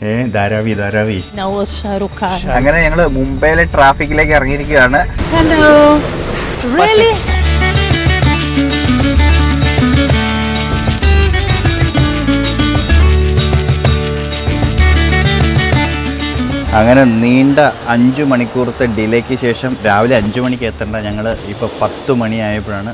ഏ ധാരാവി ധാരാവി. അങ്ങനെ ഞങ്ങൾ മുംബൈയിലെ ട്രാഫിക്കിലേക്ക് ഇറങ്ങിയിരിക്കുകയാണ്. ഹലോ റിയലി അങ്ങനെ നീണ്ട അഞ്ച് മണിക്കൂറത്തെ ഡിലേക്ക് ശേഷം രാവിലെ അഞ്ച് മണിക്ക് എത്തേണ്ട ഞങ്ങൾ ഇപ്പോൾ പത്ത് മണിയായപ്പോഴാണ്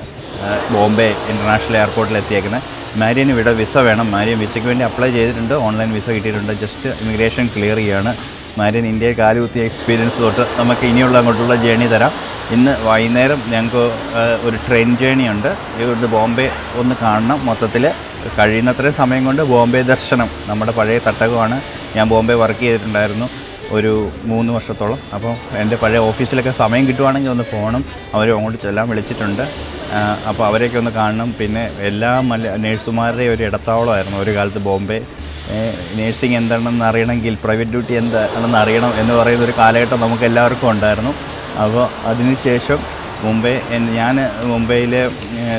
ബോംബെ ഇന്റർനാഷണൽ എയർപോർട്ടിൽ എത്തിയേക്കുന്നത് മാരിയന് ഇവിടെ വിസ വേണം. മാരിയൻ വിസയ്ക്ക് വേണ്ടി അപ്ലൈ ചെയ്തിട്ടുണ്ട്. ഓൺലൈൻ വിസ കിട്ടിയിട്ടുണ്ട്. ജസ്റ്റ് ഇമിഗ്രേഷൻ ക്ലിയർ ചെയ്യാണ്. മാരിയൻ ഇന്ത്യയിൽ കാലുകുത്തിയ എക്സ്പീരിയൻസ് തൊട്ട് നമുക്ക് ഇനിയുള്ള അങ്ങോട്ടുള്ള ജേണി തരാം. ഇന്ന് വൈകുന്നേരം ഞങ്ങൾക്ക് ഒരു ട്രെയിൻ ജേണി ഉണ്ട്. ഇവിടുന്ന് ബോംബെ ഒന്ന് കാണണം. മൊത്തത്തിൽ കഴിയുന്നത്രയും സമയം കൊണ്ട് ബോംബെ ദർശനം. നമ്മുടെ പഴയ തട്ടകമാണ്. ഞാൻ ബോംബെ വർക്ക് ചെയ്തിട്ടുണ്ടായിരുന്നു ഒരു മൂന്ന് വർഷത്തോളം. അപ്പോൾ എന്റെ പഴയ ഓഫീസിലൊക്കെ സമയം കിട്ടുവാണെങ്കിൽ ഒന്ന് പോകണം അവർ അങ്ങോട്ട് ചെല്ലാൻ വിളിച്ചിട്ടുണ്ട്. അപ്പോൾ അവരെയൊക്കെ ഒന്ന് കാണണം. പിന്നെ എല്ലാ മല നേഴ്സുമാരുടെയും ഒരു ഇടത്താവളമായിരുന്നു ഒരു കാലത്ത് ബോംബെ. നേഴ്സിംഗ് എന്താണെന്ന് അറിയണമെങ്കിൽ പ്രൈവറ്റ് ഡ്യൂട്ടി എന്താണെന്ന് അറിയണം എന്ന് പറയുന്ന ഒരു കാലഘട്ടം നമുക്ക് എല്ലാവർക്കും ഉണ്ടായിരുന്നു അപ്പോൾ അതിനുശേഷം മുംബൈ ഞാൻ മുംബൈയിലെ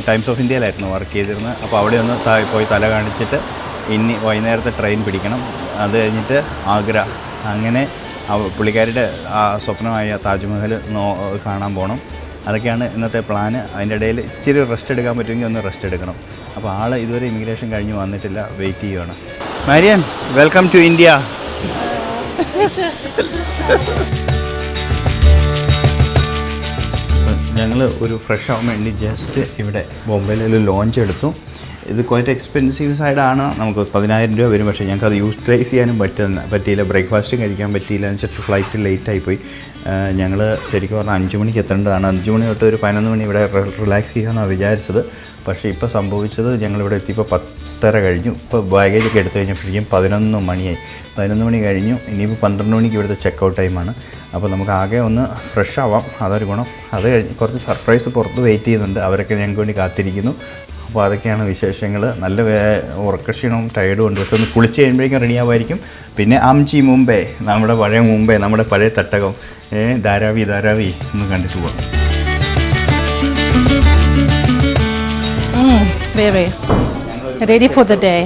ടൈംസ് ഓഫ് ഇന്ത്യയിലായിരുന്നു വർക്ക് ചെയ്തിരുന്നത് അപ്പോൾ അവിടെ ഒന്ന് പോയി തല കാണിച്ചിട്ട് ഇനി വൈകുന്നേരത്തെ ട്രെയിൻ പിടിക്കണം. അത് കഴിഞ്ഞിട്ട് ആഗ്ര. അങ്ങനെ പുള്ളിക്കാരിയുടെ സ്വപ്നമായ താജ്മഹൽ നോ കാണാൻ പോകണം അതൊക്കെയാണ് ഇന്നത്തെ പ്ലാന് അതിന്റെ ഇടയിൽ ഇച്ചിരി റെസ്റ്റ് എടുക്കാൻ പറ്റുമെങ്കിൽ ഒന്ന് റെസ്റ്റ് എടുക്കണം. അപ്പോൾ ആൾ ഇതുവരെ ഇമിഗ്രേഷൻ കഴിഞ്ഞ് വന്നിട്ടില്ല. വെയിറ്റ് ചെയ്യുകയാണ് മാരിയൻ വെൽക്കം ടു ഇന്ത്യ ഞങ്ങൾ ഒരു ഫ്രഷ് ആവാൻ വേണ്ടി ജസ്റ്റ് ഇവിടെ ബോംബെയിൽ ഒരു ലോഞ്ച് എടുത്തു. ഇത് കുറച്ച് എക്സ്പെൻസീവ് സൈഡാണ് നമുക്ക് പതിനായിരം രൂപ വരും. പക്ഷേ ഞങ്ങൾക്ക് അത് യൂട്ടിലൈസ് ചെയ്യാനും പറ്റുന്ന പറ്റിയില്ല. ബ്രേക്ക്ഫാസ്റ്റും കഴിക്കാൻ പറ്റിയില്ല. എന്ന് വെച്ചിട്ട് ഫ്ലൈറ്റ് ലേറ്റ് ആയിപ്പോയി. ഞങ്ങൾ ശരിക്കും പറഞ്ഞാൽ അഞ്ച് മണിക്ക് എത്തേണ്ടതാണ്. അഞ്ച് മണി തൊട്ട് ഒരു പതിനൊന്ന് മണി ഇവിടെ റിലാക്സ് ചെയ്യാമെന്നാണ് വിചാരിച്ചത്. പക്ഷേ ഇപ്പോൾ സംഭവിച്ചത് ഞങ്ങളിവിടെ എത്തിയപ്പോൾ പത്തര കഴിഞ്ഞു. ഇപ്പോൾ ബാഗേജ് ഒക്കെ എടുത്തു കഴിഞ്ഞപ്പോഴേക്കും പതിനൊന്ന് മണിയായി. പതിനൊന്ന് മണി കഴിഞ്ഞു. ഇനിയിപ്പോൾ പന്ത്രണ്ട് മണിക്ക് ഇവിടുത്തെ ചെക്ക് ഔട്ട് ടൈമാണ് അപ്പോൾ നമുക്ക് ആകെ ഒന്ന് ഫ്രഷ് ആവാം. അതൊരു ഗുണം. അത് കഴിഞ്ഞ് കുറച്ച് സർപ്രൈസ് പുറത്ത് വെയിറ്റ് ചെയ്യുന്നുണ്ട്. അവരൊക്കെ ഞങ്ങൾക്ക് വേണ്ടി കാത്തിരിക്കുന്നു. അപ്പോൾ അതൊക്കെയാണ് വിശേഷങ്ങൾ നല്ല ഉറക്കക്ഷീണവും ടയർഡും ഉണ്ട്. പക്ഷെ ഒന്ന് കുളിച്ച് കഴിയുമ്പോഴേക്കും റെഡി ആവുമായിരിക്കും. പിന്നെ അംചി മുംബൈ നമ്മുടെ പഴയ മുംബൈ നമ്മുടെ പഴയ തട്ടകം. ഏ ധാരാവി ധാരാവി. ഒന്ന് കണ്ടിട്ട് പോകാം വേറെ. Ready for the day.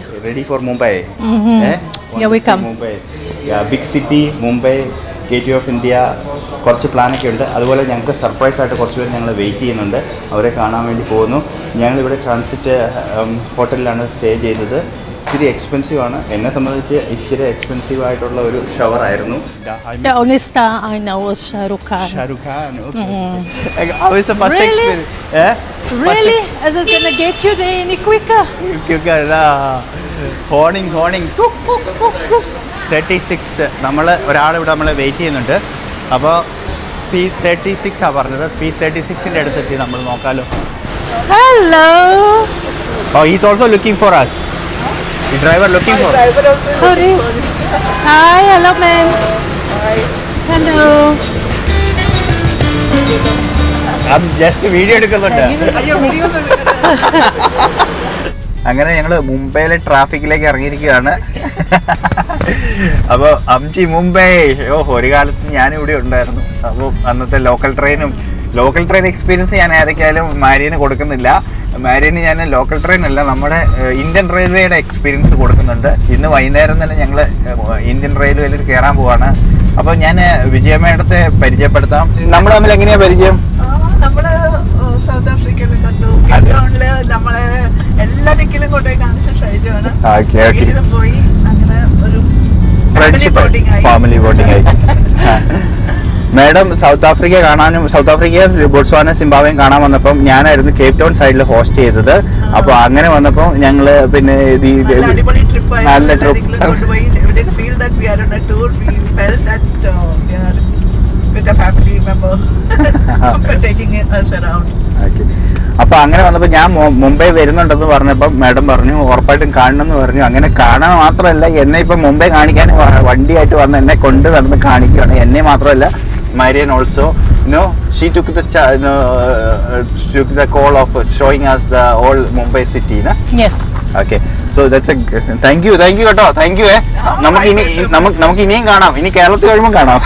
Yeah, we come. Mumbai big city Mumbai gateway of India കുറച്ച് പ്ലാനൊക്കെ ഉണ്ട്. അതുപോലെ ഞങ്ങൾക്ക് സർപ്രൈസ് ആയിട്ട് കുറച്ച് പേര് ഞങ്ങൾ വെയിറ്റ് ചെയ്യുന്നുണ്ട്. അവരെ കാണാൻ വേണ്ടി പോകുന്നു. ഞങ്ങളിവിടെ ട്രാൻസിറ്റ് ഹോട്ടലിലാണ് സ്റ്റേ ചെയ്തത്. ഇച്ചിരി എക്സ്പെൻസീവ് ആണ്. എന്നെ സംബന്ധിച്ച് ഇച്ചിരി എക്സ്പെൻസീവ് ആയിട്ടുള്ള ഒരു ഷവർ ആയിരുന്നു. Phoning phoning honing honing thirty six നമ്മൾ ഒരാളിവിടെ നമ്മൾ വെയിറ്റ് ചെയ്യുന്നുണ്ട്. അപ്പോൾ പി തേർട്ടി സിക്സ് ആ പറഞ്ഞത്. പി തേർട്ടി സിക്സിന്റെ അടുത്തെത്തി നമ്മൾ നോക്കാമല്ലോ hello oh is also looking for us ഈ driver looking for sorry hi hello ma'am hello just video എടുക്കുന്നുണ്ട്. അങ്ങനെ ഞങ്ങൾ മുംബൈയിലെ ട്രാഫിക്കിലേക്ക് ഇറങ്ങിയിരിക്കുകയാണ്. അപ്പോൾ അംജി മുംബൈ. ഓ ഒരു കാലത്ത് ഞാനിവിടെ ഉണ്ടായിരുന്നു. അപ്പോൾ അന്നത്തെ ലോക്കൽ ട്രെയിനും ലോക്കൽ ട്രെയിൻ എക്സ്പീരിയൻസ് ഞാൻ ഏതൊക്കെയായാലും മാരിയന് കൊടുക്കുന്നില്ല. മാരിയന് ഞാൻ ലോക്കൽ ട്രെയിൻ അല്ല നമ്മുടെ ഇന്ത്യൻ റെയിൽവേയുടെ എക്സ്പീരിയൻസ് കൊടുക്കുന്നുണ്ട്. ഇന്ന് വൈകുന്നേരം തന്നെ ഞങ്ങൾ ഇന്ത്യൻ റെയിൽവേയിൽ കയറാൻ പോവാണ്. അപ്പോൾ ഞാൻ വിജയമേടത്തെ പരിചയപ്പെടുത്താം. നമ്മൾ തമ്മിൽ എങ്ങനെയാണ് പരിചയം? നമ്മൾ സൗത്ത് ആഫ്രിക്കയിൽ കണ്ടു. കേട്ടോണിൽ നമ്മളെ എല്ലാ ദിക്കിലും കൊണ്ടുപോയി കാണിച്ച ഷൈജുവാണ് വീട്ടിലും പോയി. അങ്ങനെ ഒരു ഫാമിലി ബോണ്ടിങ് ആയി. മാഡം സൗത്ത് ആഫ്രിക്ക കാണാനും സൗത്ത് ആഫ്രിക്ക ബോട്സ്വാന സിംബാബ്വേയും കാണാൻ വന്നപ്പം ഞാനായിരുന്നു കേപ് ടൗൺ സൈഡിൽ ഹോസ്റ്റ് ചെയ്തത്. അപ്പോൾ അങ്ങനെ വന്നപ്പോൾ ഞങ്ങൾ പിന്നെ നല്ല trip feel that we are on a tour we fell that with a family us around Okay. അപ്പൊ അങ്ങനെ വന്നപ്പോൾ ഞാൻ മുംബൈ വരുന്നുണ്ടെന്ന് പറഞ്ഞപ്പോൾ മാഡം പറഞ്ഞു ഉറപ്പായിട്ടും കാണണമെന്ന് പറഞ്ഞു. അങ്ങനെ കാണാൻ മാത്രമല്ല എന്നെ ഇപ്പം മുംബൈ കാണിക്കാൻ വണ്ടിയായിട്ട് വന്ന് എന്നെ കൊണ്ട് നടന്ന് കാണിക്കുകയാണ്. എന്നെ മാത്രമല്ല Marian also no she took the took the call of showing as the all Mumbai city Yes. Okay so that's a thank you thank you കേട്ടോ. താങ്ക് യു ഏ നമുക്ക് ഇനി നമുക്ക് നമുക്ക് ഇനിയും കാണാം. ഇനി കേരളത്തിൽ വരുമ്പോൾ കാണാം.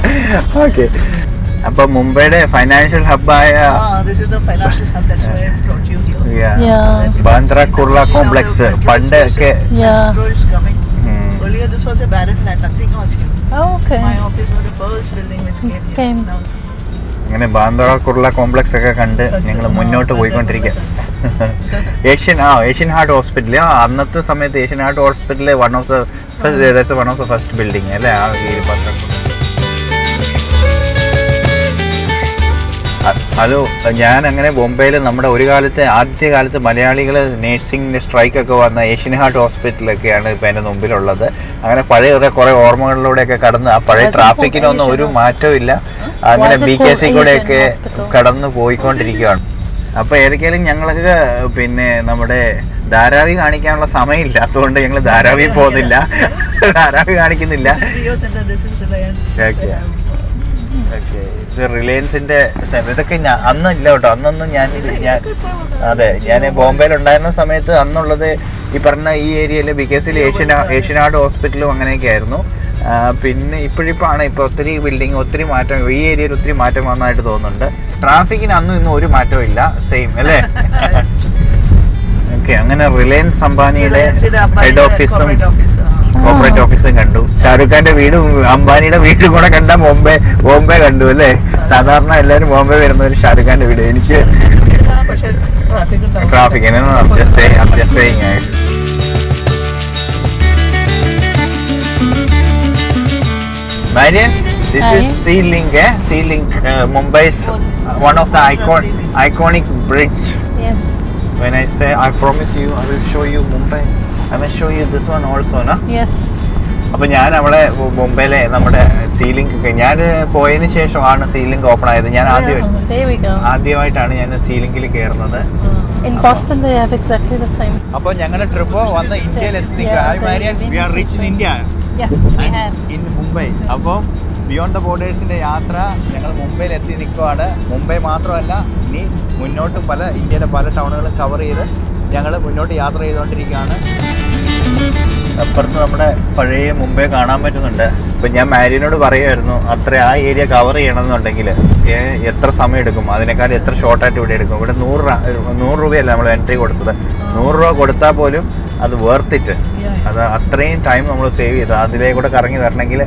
ഓക്കെ അപ്പൊ മുംബൈയുടെ ഫൈനാൻഷ്യൽ ഹബായ ബാന്ദ്ര കുർള കോംപ്ലക്സ് പണ്ടൊക്കെ ഇങ്ങനെ ബാന്ദ്ര കുർള കോംപ്ലക്സ് ഒക്കെ കണ്ട് ഞങ്ങൾ മുന്നോട്ട് പോയിക്കൊണ്ടിരിക്കുക ഏഷ്യൻ ആ ഏഷ്യൻ ഹാർട്ട് ഹോസ്പിറ്റൽ അന്നത്തെ സമയത്ത് ഏഷ്യൻ ഹാർട്ട് ഹോസ്പിറ്റലിലെ one of the first of the first building അല്ലേ? ആ ഈ ബാന്ദ്ര കുർള ഹലോ ഞാൻ അങ്ങനെ ബോംബെയിൽ നമ്മുടെ ഒരു കാലത്ത് ആദ്യ കാലത്ത് മലയാളികൾ നേഴ്സിംഗിന്റെ സ്ട്രൈക്കൊക്കെ വന്ന ഏഷ്യൻ ഹാർട്ട് ഹോസ്പിറ്റലൊക്കെയാണ് ഇപ്പം എന്റെ മുമ്പിലുള്ളത്. അങ്ങനെ പഴയ കുറേ ഓർമ്മകളിലൂടെയൊക്കെ കടന്ന് ആ പഴയ ട്രാഫിക്കിനൊന്നും ഒരു മാറ്റവും ഇല്ല. അങ്ങനെ ബി കെ സി കൂടെയൊക്കെ കടന്നു പോയിക്കൊണ്ടിരിക്കുകയാണ് അപ്പോൾ ഏതൊക്കെയാലും ഞങ്ങൾക്ക് പിന്നെ നമ്മുടെ ധാരാവി കാണിക്കാനുള്ള അതുകൊണ്ട് ഞങ്ങൾ ധാരാവി പോകുന്നില്ല. ധാരാവി കാണിക്കുന്നില്ല. ഓക്കെ ഇത് റിലയൻസിന്റെ ഇതൊക്കെ ഞാൻ അന്നില്ല കേട്ടോ. അന്നൊന്നും ഞാൻ ഞാൻ അതെ ഞാൻ ബോംബെയിൽ ഉണ്ടായിരുന്ന സമയത്ത് അന്നുള്ളത് ഈ പറഞ്ഞ ഈ ഏരിയയിൽ ബിക്കേസിൽ ഏഷ്യൻ ഏഷ്യനാട് ഹോസ്പിറ്റലും അങ്ങനെയൊക്കെ ആയിരുന്നു. പിന്നെ ഇപ്പോഴിപ്പോഴാണ് ഇപ്പോൾ ഒത്തിരി ബിൽഡിംഗ് ഒത്തിരി മാറ്റം ഈ ഏരിയയിൽ ഒത്തിരി മാറ്റം വന്നതായിട്ട് തോന്നുന്നുണ്ട്. ട്രാഫിക്കിന് അന്നും ഇന്നും ഒരു മാറ്റവും ഇല്ല. സെയിം അല്ലേ? ഓക്കെ അങ്ങനെ റിലയൻസ് അംബാനിയുടെ ഹെഡ് ഓഫീസും. കോർപ്പറേറ്റ് ഓഫീസും കണ്ടു. ഷാരൂഖ് ഖാന്റെ വീടും അംബാനിയുടെ വീടും കൂടെ കണ്ട ബോംബെ ബോംബെ കണ്ടു അല്ലെ? സാധാരണ എല്ലാവരും ബോംബെ വരുന്ന ഒരു ഷാരൂഖ് ഖാന്റെ വീട്. എനിക്ക് traffic Mumbai one of the ico iconic bridge when I say I promise you I will show you Mumbai I will show you this one also, na? Yes. അപ്പൊ ഞാൻ അവിടെ മുംബൈയിലെ നമ്മുടെ സീലിംഗ് ഒക്കെ ഞാൻ പോയതിന് ശേഷമാണ് സീലിംഗ് ഓപ്പൺ ആയത് ഞാൻ ആദ്യം There we go. ആദ്യമായിട്ടാണ് ഞാൻ സീലിംഗിൽ കയറുന്നത് അപ്പൊ same. അപ്പോൾ ഞങ്ങളുടെ ട്രിപ്പ് വന്ന് ഇന്ത്യയിൽ എത്തി ഇൻ ഇന്ത്യ. ഇൻ മുംബൈ അപ്പോൾ ബിയോണ്ട് ദ ബോർഡേഴ്സിന്റെ യാത്ര ഞങ്ങൾ മുംബൈയിൽ എത്തി നിൽക്കുവാണ് മുംബൈ മാത്രമല്ല ഇനി മുന്നോട്ട് പല ഇന്ത്യയുടെ പല ടൗണുകളും കവർ ചെയ്ത് ഞങ്ങൾ മുന്നോട്ട് യാത്ര ചെയ്തുകൊണ്ടിരിക്കുകയാണ്. അപ്പുറത്ത് നമ്മുടെ പഴയ മുമ്പേ കാണാൻ പറ്റുന്നുണ്ട്. ഇപ്പം ഞാൻ മാരിനോട് പറയുമായിരുന്നു അത്ര ആ ഏരിയ കവർ ചെയ്യണമെന്നുണ്ടെങ്കിൽ എത്ര സമയം എടുക്കും അതിനേക്കാൾ എത്ര ഷോർട്ടായിട്ട് ഇവിടെ എടുക്കും? ഇവിടെ നൂറ് നൂറ് രൂപയല്ല നമ്മൾ എൻട്രി കൊടുത്തത്. നൂറ് രൂപ കൊടുത്താൽ പോലും അത് വേർത്തിട്ട് അത് അത്രയും ടൈം നമ്മൾ സേവ് ചെയ്തു. അതിലേ കൂടെ കറങ്ങി വരണമെങ്കിൽ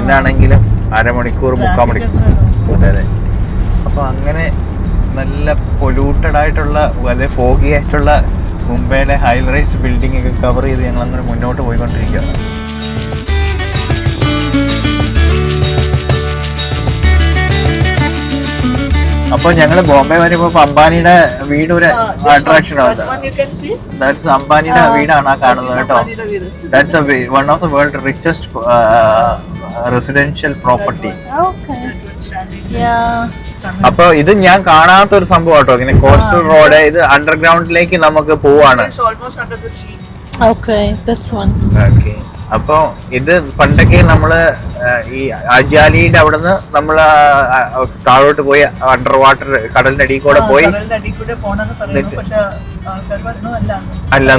എന്നാണെങ്കിലും അരമണിക്കൂർ മുക്കാൽ മണിക്കൂർ. അതെ അതെ. അപ്പോൾ അങ്ങനെ നല്ല പൊല്യൂട്ടഡ് ആയിട്ടുള്ള വളരെ ഫോഗി ആയിട്ടുള്ള മുംബൈയിലെ ഹൈ റൈസ് ബിൽഡിംഗ് ഒക്കെ കവർ ചെയ്ത് ഞങ്ങൾ അങ്ങനെ മുന്നോട്ട് പോയിക്കൊണ്ടിരിക്കുകയാണ് അപ്പോൾ ഞങ്ങൾ ബോംബെ വരുമ്പോൾ അംബാനിയുടെ വീട് ഒരു അട്രാക്ഷൻ? ദാറ്റ്സ് അംബാനിയുടെ. വീടാണ് ആ കാണുന്നത് കേട്ടോ. That's one of the world richest residential property അപ്പൊ ഇത് ഞാൻ കാണാത്ത ഒരു സംഭവം കേട്ടോ ഇങ്ങനെ കോസ്റ്റൽ റോഡ് ഇത് അണ്ടർഗ്രൗണ്ടിലേക്ക് നമുക്ക് പോവാണ്. It's almost under the sea. Okay, this one. Okay അപ്പൊ ഇത് പണ്ടൊക്കെ നമ്മൾ ഈ അജാലിയുടെ അവിടുന്ന് നമ്മൾ താഴോട്ട് പോയി അണ്ടർ വാട്ടർ കടലിന്റെ അടിയിൽ കൂടെ പോയി അല്ല.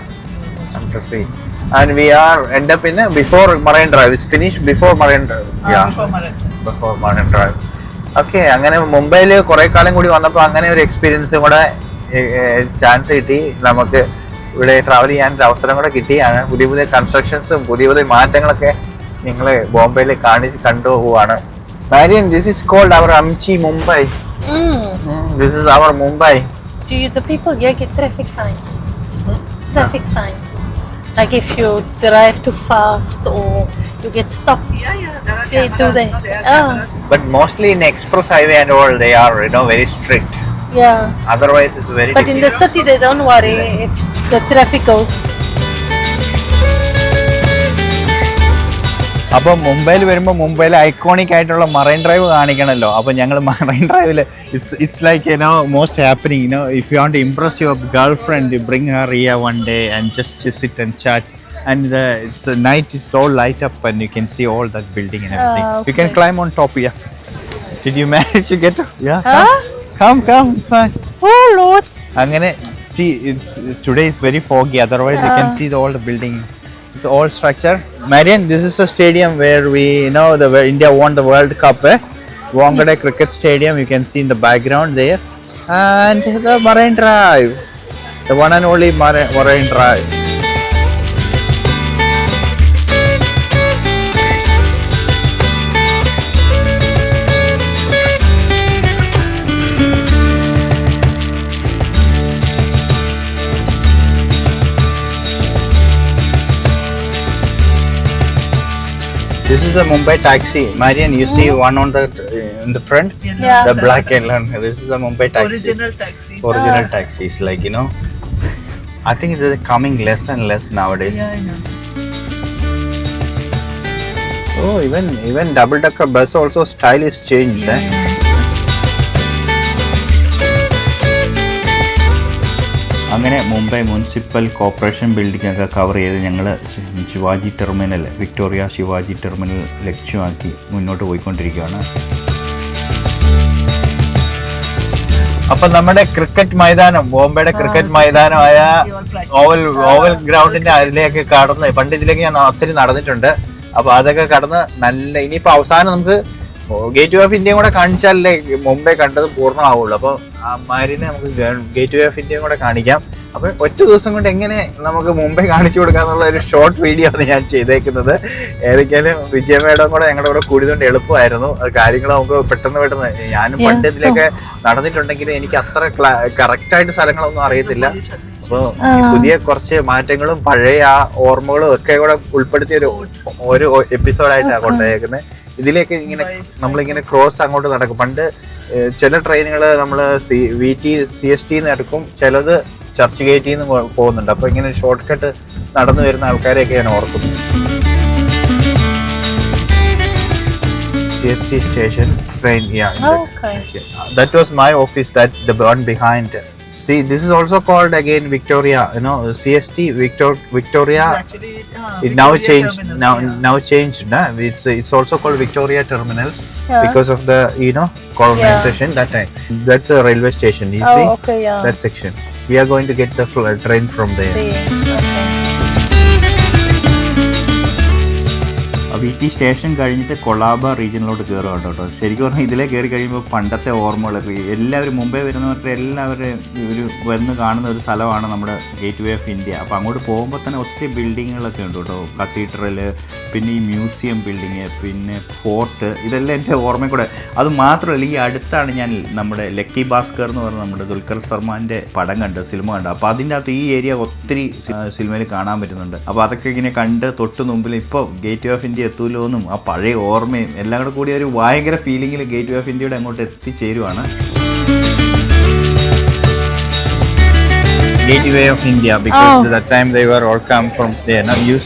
Before marine drive and we are end up yeah. Before morning drive okay അങ്ങനെ മുംബൈയിൽ കുറെ കാലം കൂടി വന്നപ്പോൾ അങ്ങനെ ഒരു എക്സ്പീരിയൻസും കൂടെ ചാൻസ് കിട്ടി നമുക്ക് ഇവിടെ ട്രാവൽ ചെയ്യാൻ ഒരു അവസരം കൂടെ കിട്ടിയാണ് പുതിയ പുതിയ കൺസ്ട്രക്ഷൻസും പുതിയ പുതിയ മാറ്റങ്ങളൊക്കെ നിങ്ങൾ ബോംബെയിൽ കാണിച്ച് കണ്ടുപോവാണ് Marian this is called our amchi Mumbai. This is our Mumbai Do you, the people here get traffic fines? Traffic fines. Like if you drive too fast or you get stopped. Yeah, yeah, there are They do that. no, there are ah. But mostly in express highway and all, they are you know very strict. Yeah. Otherwise, it's very. But in the city, they don't worry if the traffic goes അപ്പോൾ മുംബൈയിൽ വരുമ്പോൾ മുംബൈയിൽ iconic ആയിട്ടുള്ള marine drive കാണിക്കണമല്ലോ അപ്പോൾ ഞങ്ങൾ marine ഡ്രൈവിൽ it's it's like you know most happening you know if you want impress your girlfriend bring her here one day and just sit and chat and the it's night is all light up and you you see all all building building and you Uh, okay. Climb on top yeah you manage to get get Yeah. Huh? Come, come, it's fine. Oh, Lord. അങ്ങനെ see it's today is very foggy otherwise you can Ah. see the, all the building it's all structure. Marian this is a stadium where we you know the where india won the world cup eh? wangade cricket stadium you can see in the background there. And the marine drive the one and only marine, marine drive is the Mumbai taxi. Marian, you see one on the in the front, Yeah. the black and one. This is a Mumbai taxi. Original taxis. Original Ah. taxis, like you know. I think it is coming less and less nowadays. Yeah, I know. Oh, even even double decker bus also style is changed. Eh? അങ്ങനെ Mumbai municipal corporation ബിൽഡിങ്ങൊക്കെ cover ചെയ്ത് ഞങ്ങൾ Shivaji terminal Victoria Shivaji terminal ലക്ഷ്യമാക്കി മുന്നോട്ട് പോയിക്കൊണ്ടിരിക്കുകയാണ്. അപ്പൊ നമ്മുടെ cricket മൈതാനം ബോംബെയുടെ ക്രിക്കറ്റ് മൈതാനമായ ഓവൽ ഓവൽ ഗ്രൗണ്ടിന്റെ അതിലേക്ക് കടന്ന് പണ്ട് ഇതിലേക്ക് ഞാൻ ഒത്തിരി നടന്നിട്ടുണ്ട്. അപ്പൊ അതൊക്കെ കടന്ന് നല്ല ഇനിയിപ്പോ അവസാനം നമുക്ക് ഗേറ്റ് വേ ഓഫ് ഇന്ത്യയും കൂടെ കാണിച്ചാലല്ലേ മുംബൈ കണ്ടത് പൂർണമാവുള്ളൂ. അപ്പോൾ അമ്മാരിനെ നമുക്ക് ഗേറ്റ് വേ ഓഫ് ഇന്ത്യയും കൂടെ കാണിക്കാം. അപ്പൊ ഒറ്റ ദിവസം കൊണ്ട് എങ്ങനെ നമുക്ക് മുംബൈ കാണിച്ചു കൊടുക്കാന്നുള്ള ഒരു ഷോർട്ട് വീഡിയോ ആണ് ഞാൻ ചെയ്തേക്കുന്നത്. ഏതൊക്കെയാലും വിജയ മേഡം കൂടെ ഞങ്ങളുടെ കൂടെ കൂടിയതുകൊണ്ട് എളുപ്പമായിരുന്നു. അത് കാര്യങ്ങൾ നമുക്ക് പെട്ടെന്ന് പെട്ടെന്ന് ഞാനും പണ്ട് ഇതിലൊക്കെ നടന്നിട്ടുണ്ടെങ്കിലും എനിക്ക് അത്ര കറക്റ്റ് ആയിട്ട് സ്ഥലങ്ങളൊന്നും അറിയത്തില്ല. അപ്പോൾ പുതിയ കുറച്ച് മാറ്റങ്ങളും പഴയ ആ ഓർമ്മകളും ഒക്കെ കൂടെ ഉൾപ്പെടുത്തിയ ഒരു ഒരു എപ്പിസോഡായിട്ടാണ് കൊണ്ടുപോയേക്കുന്നത്. ഇതിലേക്ക് ഇങ്ങനെ നമ്മളിങ്ങനെ ക്രോസ് അങ്ങോട്ട് നടക്കും. പണ്ട് ചില ട്രെയിനുകൾ നമ്മൾ C V T C S T എടുക്കും. ചിലത് ചർച്ച് ഗേറ്റിൽ നിന്ന് പോകുന്നുണ്ട്. അപ്പോൾ ഇങ്ങനെ ഷോർട്ട് കട്ട് നടന്നു വരുന്ന ആൾക്കാരെയൊക്കെ ഞാൻ ഓർക്കും C S T station train that was my office that the burn behind see this is also called again Victoria you know C S T victo Victoria Ah, it now changed Terminus, now yeah. now changed nah? it's it's also called victoria terminals Yeah. because of the you know colonization that time that's a railway station you oh, see Oh, okay, yeah. that section we are going to get the train from there See, ഈ station കഴിഞ്ഞിട്ട് കൊളാബ റീജിയനിലോട്ട് കയറുകയാണ് കേട്ടോ ശരിക്കും പറഞ്ഞാൽ ഇതിലേ കയറി കഴിയുമ്പോൾ പണ്ടത്തെ ഓർമ്മകളൊക്കെ എല്ലാവരും മുംബൈ വരുന്നവരുടെ എല്ലാവരും ഒരു വന്ന് കാണുന്ന ഒരു സ്ഥലമാണ് നമ്മുടെ ഗേറ്റ് വേ ഓഫ് ഇന്ത്യ അപ്പോൾ അങ്ങോട്ട് പോകുമ്പോൾ തന്നെ ഒത്തിരി ബിൽഡിങ്ങുകളൊക്കെ ഉണ്ട് കേട്ടോ. കത്തീഡ്രൽ പിന്നെ ഈ മ്യൂസിയം ബിൽഡിങ് പിന്നെ ഫോർട്ട് ഇതെല്ലാം എന്റെ ഓർമ്മയിൽ കൂടെ. അത് മാത്രമല്ല ഈ അടുത്താണ് ഞാൻ നമ്മുടെ ലക്കി ഭാസ്കർ എന്ന് പറഞ്ഞ നമ്മുടെ ദുൽഖർ സൽമാന്റെ പടം കണ്ട് സിനിമ കണ്ട്. അപ്പോൾ അതിന്റെ അകത്ത് ഈ ഏരിയ ഒത്തിരി സിനിമയിൽ കാണാൻ പറ്റുന്നുണ്ട്. അപ്പോൾ അതൊക്കെ ഇങ്ങനെ കണ്ട് തൊട്ട് മുമ്പിൽ ഇപ്പോൾ ഗേറ്റ് വേ ഓഫ് ഇന്ത്യ എത്തൂലോ എന്നും ആ പഴയ ഓർമ്മയും എല്ലാം കൂടെ കൂടി ഒരു ഭയങ്കര ഫീലിങ്ങിൽ ഗേറ്റ് വേ ഓഫ് ഇന്ത്യയുടെ അങ്ങോട്ട് എത്തിച്ചേരുവാണ്. Gateway of India because the time time they were come come from there. Now you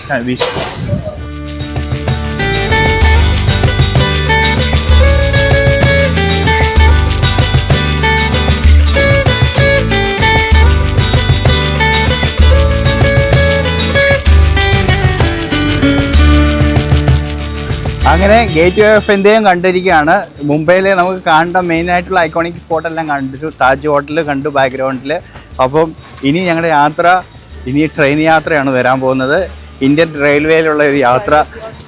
അങ്ങനെ ഗേറ്റ് വേ ഓഫ് ഇന്ത്യയും കണ്ടിരിക്കുകയാണ്. മുംബൈയിലെ നമുക്ക് കാണേണ്ട മെയിൻ ആയിട്ടുള്ള ഐക്കോണിക് സ്പോട്ട് എല്ലാം കണ്ടു താജ് ഹോട്ടൽ കണ്ടു ബാക്ക്ഗ്രൗണ്ടിൽ അപ്പം ഇനി ഞങ്ങളുടെ യാത്ര ഇനി ട്രെയിൻ യാത്രയാണ് വരാൻ പോകുന്നത്. ഇന്ത്യൻ റെയിൽവേയിലുള്ള ഒരു യാത്ര.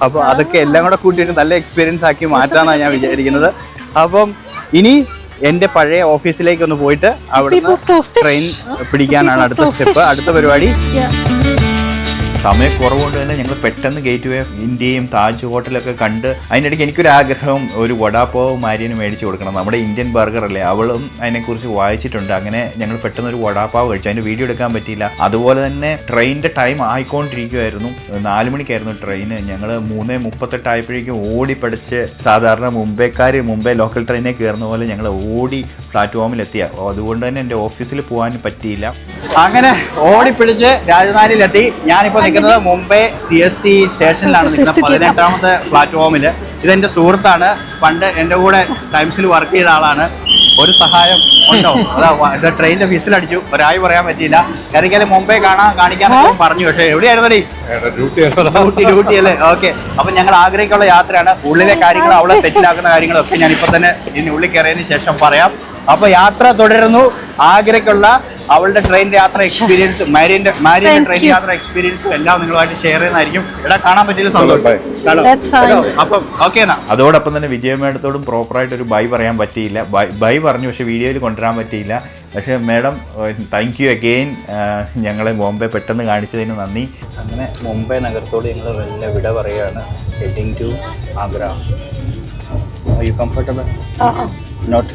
അപ്പോൾ അതൊക്കെ എല്ലാം കൂടെ കൂട്ടിയിട്ട് നല്ല എക്സ്പീരിയൻസ് ആക്കി മാറ്റാമെന്നാണ് ഞാൻ വിചാരിക്കുന്നത്. അപ്പം ഇനി എന്റെ പഴയ ഓഫീസിലേക്ക് ഒന്ന് പോയിട്ട് അവിടെ ട്രെയിൻ പിടിക്കാനാണ് അടുത്ത സ്റ്റെപ്പ് അടുത്ത പരിപാടി. സമയക്കുറവുകൊണ്ട് തന്നെ ഞങ്ങൾ പെട്ടെന്ന് ഗേറ്റ് വേ ഇന്ത്യയും താജ് ഹോട്ടലൊക്കെ കണ്ട് അതിനിടയ്ക്ക് എനിക്കൊരു ആഗ്രഹം ഒരു വടാപ്പാവ് മാരിയന് മേടിച്ച് കൊടുക്കണം. നമ്മുടെ ഇന്ത്യൻ ബർഗർ അല്ലേ? അവളും അതിനെക്കുറിച്ച് വായിച്ചിട്ടുണ്ട്. അങ്ങനെ ഞങ്ങൾ പെട്ടെന്ന് ഒരു വടാപ്പാവ് കഴിച്ചു. അതിന്റെ വീഡിയോ എടുക്കാൻ പറ്റിയില്ല. അതുപോലെ തന്നെ ട്രെയിനിന്റെ ടൈം ആയിക്കൊണ്ടിരിക്കുമായിരുന്നു നാല് മണിക്കായിരുന്നു ട്രെയിന്. ഞങ്ങൾ മൂന്ന് മുപ്പത്തെട്ട് ആയപ്പോഴേക്കും ഓടി പഠിച്ച് സാധാരണ മുംബൈക്കാർ മുംബൈ ലോക്കൽ ട്രെയിനിൽ കയറുന്ന പോലെ ഞങ്ങൾ ഓടി പ്ലാറ്റ്ഫോമിൽ എത്തിയ. അതുകൊണ്ട് തന്നെ എന്റെ ഓഫീസിൽ പോകാൻ പറ്റിയില്ല. അങ്ങനെ ഓടിപ്പിടിച്ച് രാജധാനിയിലെത്തി. ഞാനിപ്പോൾ നിൽക്കുന്നത് മുംബൈ സി എസ് ടി സ്റ്റേഷനിലാണ് നിൽക്കുന്നത് പതിനെട്ടാമത്തെ പ്ലാറ്റ്ഫോമിൽ ഇതെന്റെ സുഹൃത്താണ്. പണ്ട് എന്റെ കൂടെ ടൈംസിൽ വർക്ക് ചെയ്ത ആളാണ്. ഒരു സഹായം ഉണ്ടോ? അതാ ട്രെയിനിന്റെ ഫീസിൽ അടിച്ചു. ഫീസിലടിച്ചു ഒരായി പറയാൻ പറ്റിയില്ല. ഇറങ്ങിയാലും മുംബൈ കാണാൻ കാണിക്കാൻ പറഞ്ഞു. പക്ഷേ എവിടെയായിരുന്നടി? ഡ്യൂട്ടി ഡ്യൂട്ടി അല്ലേ? ഓക്കെ അപ്പൊ ഞങ്ങൾ ആഗ്രഹിക്കാനുള്ള യാത്രയാണ്. ഉള്ളിലെ കാര്യങ്ങൾ അവളെ സെറ്റിലാക്കുന്ന കാര്യങ്ങളൊക്കെ ഞാൻ ഇപ്പൊ തന്നെ ഇനി ഉള്ളിൽ കയറിയതിന് ശേഷം പറയാം. അപ്പൊ യാത്ര തുടരുന്നു. ആഗ്രഹിക്കുള്ള അവളുടെ ട്രെയിൻ യാത്ര എക്സ്പീരിയൻസ് മാരിയന്റെ മാരിയന്റെ ട്രെയിൻ യാത്ര എക്സ്പീരിയൻസും എല്ലാം നിങ്ങളുമായിട്ട് ഷെയർ ചെയ്യുന്നതായിരിക്കും. ഇവിടെ കാണാൻ പറ്റിയ സന്തോഷം? അപ്പം ഓക്കെ എന്നാ. അതോടൊപ്പം തന്നെ വിജയ മേഡത്തോടും പ്രോപ്പറായിട്ട് ഒരു ബൈ പറയാൻ പറ്റിയില്ല. ബൈ പറഞ്ഞു പക്ഷെ വീഡിയോയിൽ കൊണ്ടുവരാൻ പറ്റിയില്ല. പക്ഷേ മേഡം താങ്ക് യു അഗെയിൻ ഞങ്ങളെ ബോംബെ പെട്ടെന്ന് കാണിച്ചതിന് നന്ദി. അങ്ങനെ മുംബൈ നഗരത്തോട് ഞങ്ങൾ വെള്ള വിട പറയുകയാണ്. Heading to Agra you comfortable. Not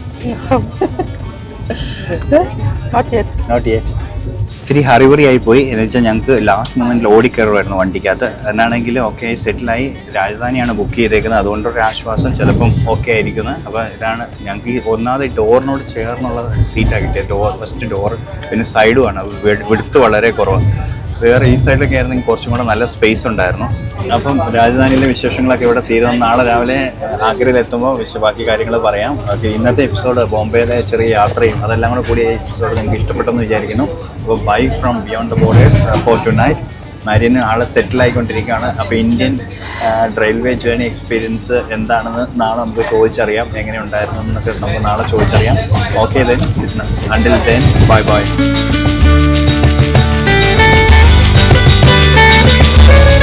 ഇച്ചിരി ആയി പോയി. എന്ന് വെച്ചാൽ ഞങ്ങൾക്ക് ലാസ്റ്റ് മൊമെന്റിൽ ഓടിക്കയറുമായിരുന്നു വണ്ടിക്കകത്ത്. എന്നാണെങ്കിൽ ഓക്കെ സെറ്റിലായി രാജധാനിയാണ് ബുക്ക് ചെയ്തേക്കുന്നത്. അതുകൊണ്ടൊരു ആശ്വാസം ചിലപ്പം ഓക്കെ ആയിരിക്കുന്നത് അപ്പോൾ ഇതാണ് ഞങ്ങൾക്ക് ഈ ഒന്നാമത് ഡോറിനോട് ചേർന്നുള്ള സീറ്റാണ് കിട്ടിയത്. ഡോർ ഫസ്റ്റ് ഡോർ പിന്നെ സൈഡുമാണ് വിടുത്ത് വളരെ കുറവാണ് വേറെ ഈ സൈഡിലൊക്കെ ആയിരുന്നെങ്കിൽ കുറച്ചും കൂടെ നല്ല സ്പേസ് ഉണ്ടായിരുന്നു. അപ്പം രാജധാനിയിലെ വിശേഷങ്ങളൊക്കെ ഇവിടെ തീരുന്ന നാളെ രാവിലെ ആഗ്രയിൽ എത്തുമ്പോൾ വിശ ബാക്കി കാര്യങ്ങൾ പറയാം. ഓക്കെ ഇന്നത്തെ എപ്പിസോഡ് ബോംബെയിലെ ചെറിയ യാത്രയും അതെല്ലാം കൂടെ കൂടി എപ്പിസോഡ് നിങ്ങൾക്ക് ഇഷ്ടപ്പെട്ടെന്ന് വിചാരിക്കുന്നു. അപ്പോൾ bye from beyond the borders for tonight മാര്യന് ആളെ സെറ്റിൽ ആയിക്കൊണ്ടിരിക്കുകയാണ്. അപ്പോൾ ഇന്ത്യൻ റെയിൽവേ ജേർണി എക്സ്പീരിയൻസ് എന്താണെന്ന് നാളെ നമുക്ക് ചോദിച്ചറിയാം. എങ്ങനെ ഉണ്ടായിരുന്നു എന്നൊക്കെ നമുക്ക് നാളെ ചോദിച്ചറിയാം. Okay then until then bye bye Thank you.